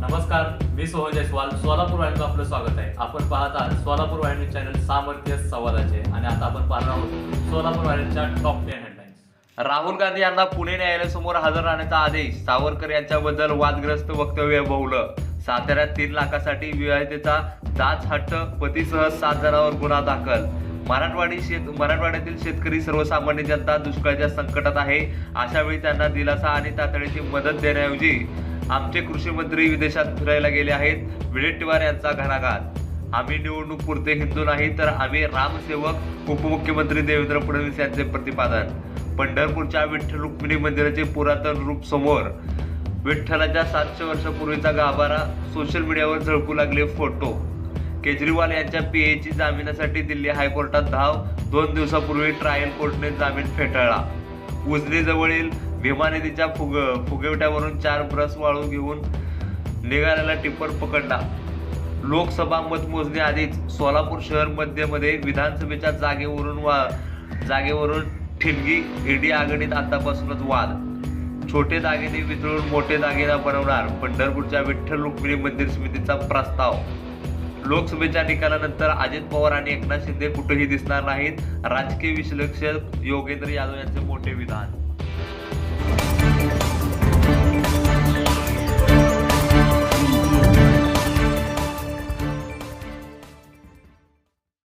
नमस्कार मी सोहन जयस्वाल सोलापूर वाहिनीचं आपलं स्वागत आहे. आपण पाहत आहात सोलापूर वाहिनी चॅनल सामर्थ्य संवादाचे आणि आता आपण पाहणार आहोत सोलापूर वाहिनीच्या top ten headlines Rahul Gandhi यांना पुणे न्यायालयासमोर हजर राहण्याचा आदेश सावरकर यांच्याबद्दल वादग्रस्त वक्तव्य बहुलं साताऱ्यात तीन लाखासाठी विवाहितेचा दाच हट्ट पतीसह सात जणांवर गुन्हा दाखल. मराठवाडी शेत मराठवाड्यातील शेतकरी सर्वसामान्य जनता दुष्काळाच्या संकटात आहे. अशा वेळी त्यांना दिलासा आणि तातडीची मदत देण्याऐवजी आमचे कृषी मंत्री विदेशात फिरायला गेले आहेत. विडेट्टीवार यांचा घणाघात. आम्ही निवडणूक पुरते हिंदू नाही तर आम्ही रामसेवक उपमुख्यमंत्री देवेंद्र फडणवीस यांचे प्रतिपादन. पंढरपूरच्या विठ्ठल रुक्मिणी मंदिराचे पुरातन रूप समोर. विठ्ठलाच्या सातशे वर्षापूर्वीचा गाभारा सोशल मीडियावर झळकू लागले फोटो. केजरीवाल यांच्या पीएची जामिनासाठी दिल्ली हायकोर्टात धाव दोन दिवसापूर्वी ट्रायल कोर्टने जामीन फेटाळला. उजनीजवळील भीमाने भीमा फुग फुगवट्यावरून चार ब्रस वाळू घेऊन निघालेला टिप्पर पकडला. लोकसभा मतमोजणी आधीच सोलापूर शहर मध्यमध्ये विधानसभेच्या जागेवरून वा जागेवरून ठिणगी ईडी आघाडीत आतापासूनच वाद. छोटे दागिने वितळून मोठे दागिना बनवणार पंढरपूरच्या विठ्ठल रुक्मिणी मंदिर समितीचा प्रस्ताव. लोकसभेच्या निकालानंतर अजित पवार आणि एकनाथ शिंदे कुठेही दिसणार नाहीत. राजकीय विश्लेषक योगेंद्र यादव यांचे मोठे विधान.